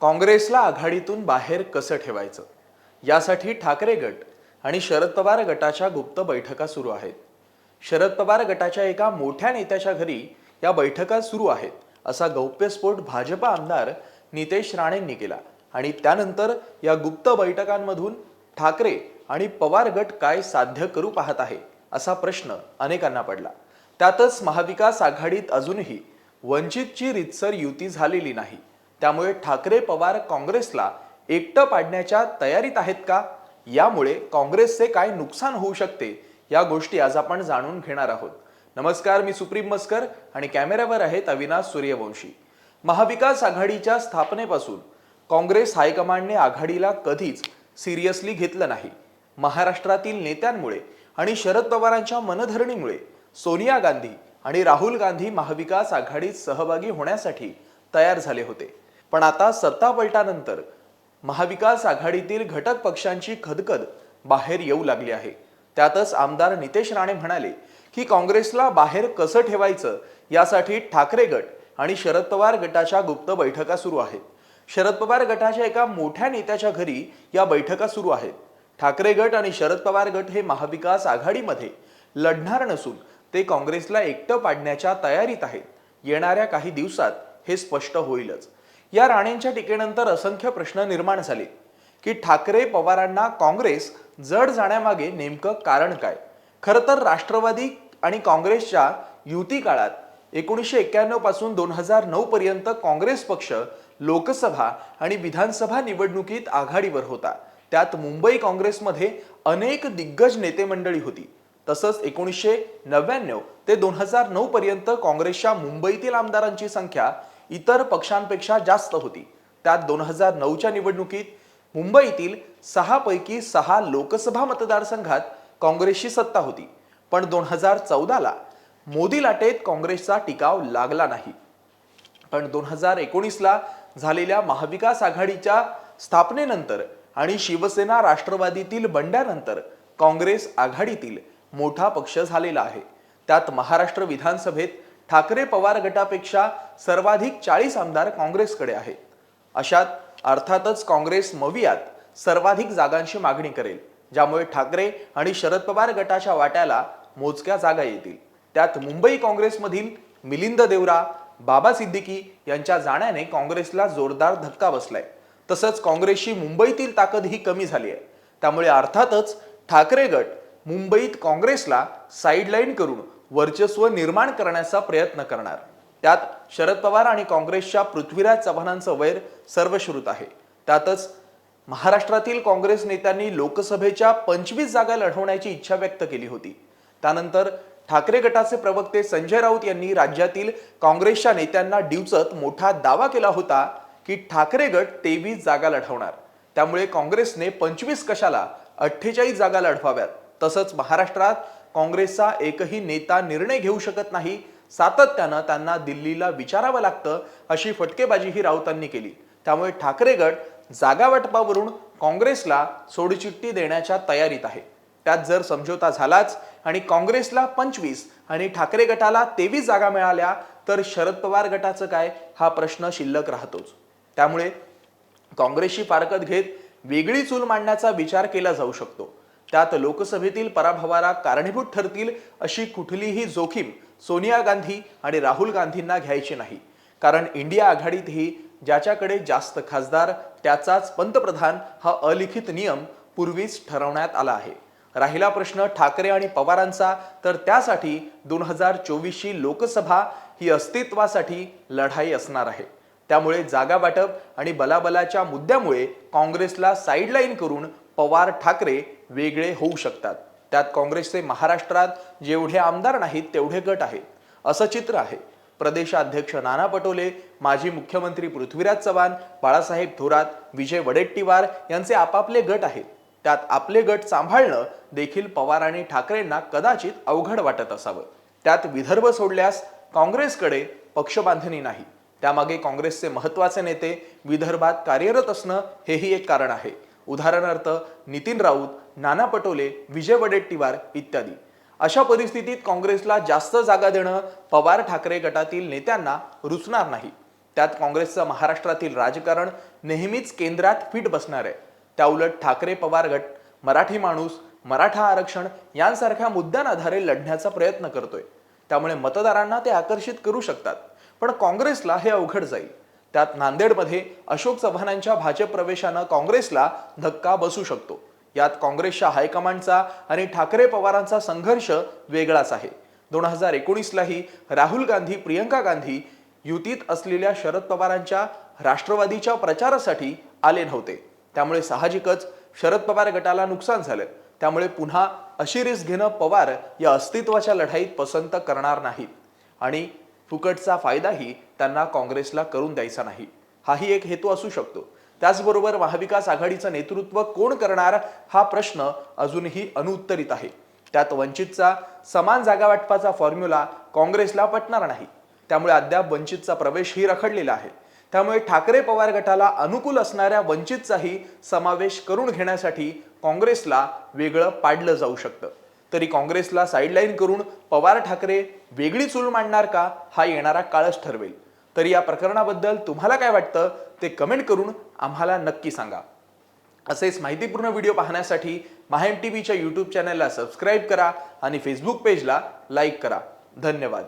काँग्रेसला आघाडीतून बाहेर कसं ठेवायचं? यासाठी ठाकरे गट आणि शरद पवार गटाच्या गुप्त बैठका सुरू आहेत. शरद पवार गटाच्या एका मोठ्या नेत्याच्या घरी या बैठका सुरू आहेत असा गौप्यस्फोट भाजपा आमदार नितेश राणेंनी केला. आणि त्यानंतर या गुप्त बैठकांमधून ठाकरे आणि पवार गट काय साध्य करू पाहत आहे असा प्रश्न अनेकांना पडला. त्यातच महाविकास आघाडीत अजूनही वंचितची रितसर युती झालेली नाही. त्यामुळे ठाकरे पवार काँग्रेसला एकटं पाडण्याच्या तयारीत आहेत का? यामुळे काँग्रेसचे काय नुकसान होऊ शकते? या गोष्टी आज आपण जाणून घेणार आहोत. नमस्कार मी सुप्रीम मस्कर आणि कॅमेऱ्यावर आहेत अविनाश सूर्यवंशी. महाविकास आघाडीच्या स्थापनेपासून काँग्रेस हायकमांडने आघाडीला कधीच सिरियसली घेतलं नाही. महाराष्ट्रातील नेत्यांमुळे आणि शरद पवारांच्या मनधरणीमुळे सोनिया गांधी आणि राहुल गांधी महाविकास आघाडीत सहभागी होण्यासाठी तयार झाले होते. पण आता सत्ता पलटानंतर महाविकास आघाडीतील घटक पक्षांची खदखद बाहेर येऊ लागली आहे. त्यातच आमदार नितेश राणे म्हणाले की काँग्रेसला बाहेर कसं ठेवायचं यासाठी ठाकरे गट आणि शरद पवार गटाच्या गुप्त बैठका सुरू आहेत. शरद पवार गटाच्या एका मोठ्या नेत्याच्या घरी या बैठका सुरू आहेत. ठाकरे गट आणि शरद पवार गट हे महाविकास आघाडीमध्ये लढणार नसून ते काँग्रेसला एकटं पाडण्याच्या तयारीत आहेत. येणाऱ्या काही दिवसात हे स्पष्ट होईलच. या राणेंच्या टीकेनंतर असंख्य प्रश्न निर्माण झाले की ठाकरे पवारांना काँग्रेस जड जाण्यामागे नेमकं कारण काय? खरं तर राष्ट्रवादी आणि काँग्रेसच्या युती काळात एकोणीसशे एक्क्याण्णवपासून दोन हजार नऊ पर्यंत काँग्रेस पक्ष लोकसभा आणि विधानसभा निवडणुकीत आघाडीवर होता. त्यात मुंबई काँग्रेसमध्ये अनेक दिग्गज नेते मंडळी होती. तसंच एकोणीसशे नव्याण्णव ते दोन हजार नऊ पर्यंत काँग्रेसच्या मुंबईतील आमदारांची संख्या इतर पक्षांपेक्षा जास्त होती. त्यात दोन हजार नऊच्या निवडणुकीत मुंबईतील सहापैकी सहा लोकसभा मतदारसंघात काँग्रेसची सत्ता होती. पण दोन हजार चौदाला मोदी लाटेत काँग्रेसचा टिकाव लागला नाही. पण दोन हजार एकोणीसला झालेल्या महाविकास आघाडीच्या स्थापनेनंतर आणि शिवसेना राष्ट्रवादीतील बंड्यानंतर काँग्रेस आघाडीतील मोठा पक्ष झालेला आहे. त्यात महाराष्ट्र विधानसभेत ठाकरे पवार गटापेक्षा सर्वाधिक चाळीस आमदार काँग्रेसकडे आहेत. अशात अर्थातच काँग्रेस मवियात सर्वाधिक जागांची मागणी करेल ज्यामुळे ठाकरे आणि शरद पवार गटाच्या वाट्याला मोजक्या जागा येतील. त्यात मुंबई काँग्रेसमधील मिलिंद देवरा बाबा सिद्दीकी यांच्या जाण्याने काँग्रेसला जोरदार धक्का बसलाय. तसंच काँग्रेसची मुंबईतील ताकदही कमी झाली आहे त्यामुळे अर्थातच ठाकरे गट मुंबईत काँग्रेसला साईडलाईन करून वर्चस्व निर्माण करण्याचा प्रयत्न करणार. त्यात शरद पवार आणि काँग्रेसच्या पृथ्वीराज चव्हाणांचं वैर सर्वश्रुत आहे. त्यातच महाराष्ट्रातील काँग्रेस नेत्यांनी लोकसभेच्या पंचवीस जागा लढवण्याची इच्छा व्यक्त केली होती. त्यानंतर ठाकरे गटाचे प्रवक्ते संजय राऊत यांनी राज्यातील काँग्रेसच्या नेत्यांना डिवचत मोठा दावा केला होता की ठाकरे गट तेवीस जागा लढवणार. त्यामुळे काँग्रेसने पंचवीस कशाला अठ्ठेचाळीस जागा लढवाव्यात. तसंच महाराष्ट्रात काँग्रेसचा एकही नेता निर्णय घेऊ शकत नाही सातत्यानं त्यांना दिल्लीला विचारावं लागतं अशी फटकेबाजीही राऊतांनी केली. त्यामुळे ठाकरे गट जागावाटपावरून काँग्रेसला सोडचिठ्ठी देण्याच्या तयारीत आहे. त्यात जर समझोता झालाच आणि काँग्रेसला पंचवीस आणि ठाकरे गटाला तेवीस जागा मिळाल्या तर शरद पवार गटाचं काय? हा प्रश्न शिल्लक राहतोच. त्यामुळे काँग्रेसची फारकत घेत वेगळी चूल मांडण्याचा विचार केला जाऊ शकतो. त्यात लोकसभेतील पराभवाला कारणीभूत ठरतील अशी कुठलीही जोखीम सोनिया गांधी आणि राहुल गांधींना घ्यायची नाही. कारण इंडिया आघाडीतही ज्याच्याकडे जास्त खासदार त्याचाच पंतप्रधान हा अलिखित नियम पूर्वीच ठरवण्यात आला आहे. राहिला प्रश्न ठाकरे आणि पवारांचा तर त्यासाठी दोन हजार चोवीसची लोकसभा ही अस्तित्वासाठी लढाई असणार आहे. त्यामुळे जागा वाटप आणि बलाबलाच्या मुद्द्यामुळे काँग्रेसला साईडलाईन करून पवार ठाकरे वेगळे होऊ शकतात. त्यात काँग्रेसचे महाराष्ट्रात जेवढे आमदार नाहीत तेवढे गट आहेत. असं चित्र आहे. प्रदेशाध्यक्ष नाना पटोले माजी मुख्यमंत्री पृथ्वीराज चव्हाण बाळासाहेब थोरात विजय वडेट्टीवार यांचे आपापले गट आहेत. त्यात आपले गट सांभाळणं देखील पवार आणि ठाकरेंना कदाचित अवघड वाटत असावं. त्यात विदर्भ सोडल्यास काँग्रेसकडे पक्षबांधणी नाही. त्यामागे काँग्रेसचे महत्त्वाचे नेते विदर्भात कार्यरत असणं हेही एक कारण आहे. उदाहरणार्थ नितीन राऊत नाना पटोले विजय वडेट्टीवार इत्यादी. अशा परिस्थितीत काँग्रेसला जास्त जागा देणं पवार ठाकरे गटातील नेत्यांना रुचणार नाही. त्यात काँग्रेसचं महाराष्ट्रातील राजकारण नेहमीच केंद्रात फिट बसणार आहे. त्याउलट ठाकरे पवार गट मराठी माणूस मराठा आरक्षण यांसारख्या मुद्द्यांआधारे लढण्याचा प्रयत्न करतोय. त्यामुळे मतदारांना ते आकर्षित करू शकतात. पण काँग्रेसला हे अवघड जाईल. त्यात नांदेडमध्ये अशोक चव्हाणांच्या भाजप प्रवेशानं काँग्रेसला धक्का बसू शकतो. यात काँग्रेसच्या हायकमांडचा आणि ठाकरे पवारांचा संघर्ष वेगळाच आहे. दोन हजार एकोणीसलाही राहुल गांधी प्रियंका गांधी युतीत असलेल्या शरद पवारांच्या राष्ट्रवादीच्या प्रचारासाठी आले नव्हते. त्यामुळे साहजिकच शरद पवार गटाला नुकसान झालं. त्यामुळे पुन्हा अशी रिस्क घेणं पवार या अस्तित्वाच्या लढाईत पसंत करणार नाहीत. आणि फुकटचा फायदाही त्यांना काँग्रेसला करून द्यायचा नाही. हाही एक हेतू असू शकतो. त्याचबरोबर महाविकास आघाडीचं नेतृत्व कोण करणार हा प्रश्न अजूनही अनुत्तरित आहे. त्यात वंचितचा समान जागा वाटपाचा फॉर्म्युला काँग्रेसला पटणार नाही. त्यामुळे अद्याप वंचितचा प्रवेशही रखडलेला आहे. त्यामुळे ठाकरे पवार गटाला अनुकूल असणाऱ्या वंचितचाही समावेश करून घेण्यासाठी काँग्रेसला वेगळं पाडलं जाऊ शकतं. तरी काँग्रेसला साईडलाईन करून पवार ठाकरे वेगळी चूल मांडणार का हा येणारा काळच ठरवेल. तरी या प्रकरणाबद्दल तुम्हाला काय वाटतं ते कमेंट करून आम्हाला नक्की सांगा. असेच माहितीपूर्ण व्हिडिओ पाहण्यासाठी माहेम टी व्हीच्या यूट्यूब चॅनलला सबस्क्राईब करा आणि फेसबुक पेजला लाईक करा. धन्यवाद.